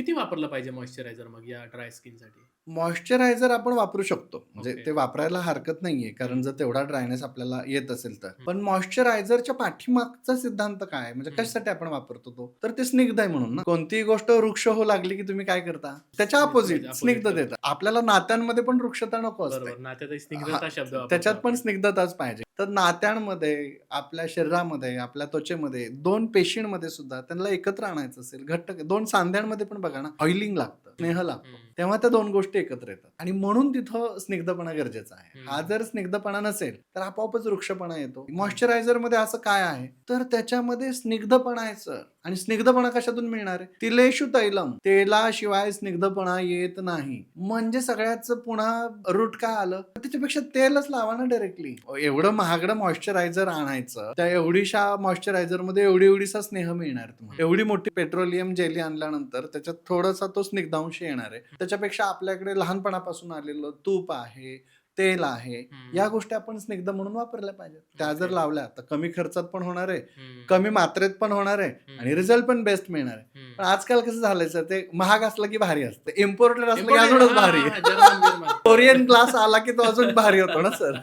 किती वापरलं पाहिजे मॉइश्चरायझर मग या ड्राय स्किनसाठी? मॉइश्चरायझर आपण वापरू शकतो. म्हणजे Okay. ते वापरायला हरकत नाहीये कारण जर तेवढा ड्रायनेस आपल्याला येत असेल तर. पण मॉइश्चरायझरच्या पाठीमागचा सिद्धांत काय आहे? म्हणजे हम्म. कशासाठी आपण वापरतो तो? तर ते स्निग्ध आहे म्हणून ना. कोणतीही गोष्ट वृक्ष हो लागली की तुम्ही काय करता? त्याच्या अपोजिट Opposite स्निग्ध करता. देता आपल्याला नात्यांमध्ये पण वृक्षता नको असते. बरोबर. नात्यात स्निग्धता शब्द वापरतो त्याच्यात पण आपण. स्निग्धताच पाहिजे. तर नात्यांमध्ये आपल्या शरीरामध्ये आपल्या त्वचेमध्ये दोन पेशींमध्ये सुद्धा त्यांना एकत्र आणायचं असेल घट्ट दोन सांध्यांमध्ये पण बघा ना ऑइलिंग लागतं. स्नेह लागतो. तेव्हा त्या दोन गोष्टी एकत्र येतात. आणि म्हणून तिथं स्निग्धपणा गरजेचा आहे. हा जर स्निग्धपणा नसेल तर आपोआपच वृक्षपणा येतो. मॉइश्चरायझरमध्ये असं काय आहे? तर त्याच्यामध्ये स्निग्धपणा आहे सर. आणि स्निग्धपणा कशातून मिळणार आहे? तिलेशु तैलम. तेलाशिवाय स्निग्धपणा येत नाही. म्हणजे सगळ्याच पुन्हा रूट काय आलं? त्याच्यापेक्षा तेलच लावा ना डायरेक्टली एवढं महागडं मॉइश्चरायझर आणायचं त्या एवढीशा मॉइश्चरायझरमध्ये एवढी एवढीसा स्नेह मिळणार तुम्हाला. एवढी मोठी पेट्रोलियम जेली आणल्यानंतर त्याच्यात थोडासा तो स्निग्धांश येणार आहे त्याच्यापेक्षा आपल्याकडे लहानपणापासून आलेलं तूप आहे तेल आहे. या गोष्टी आपण स्निग्ध म्हणून वापरल्या पाहिजेत त्या जर. लावल्या तर कमी खर्चात पण होणार आहे. कमी मात्रेत पण होणार आहे. आणि रिझल्ट पण बेस्ट मिळणार आहे. पण आजकाल कसं झालंय सर ते महाग असलं की भारी असतं इम्पोर्टेड असलं की अजूनच भारी. कोरियन ग्लास आला की तो अजून भारी होतो ना सर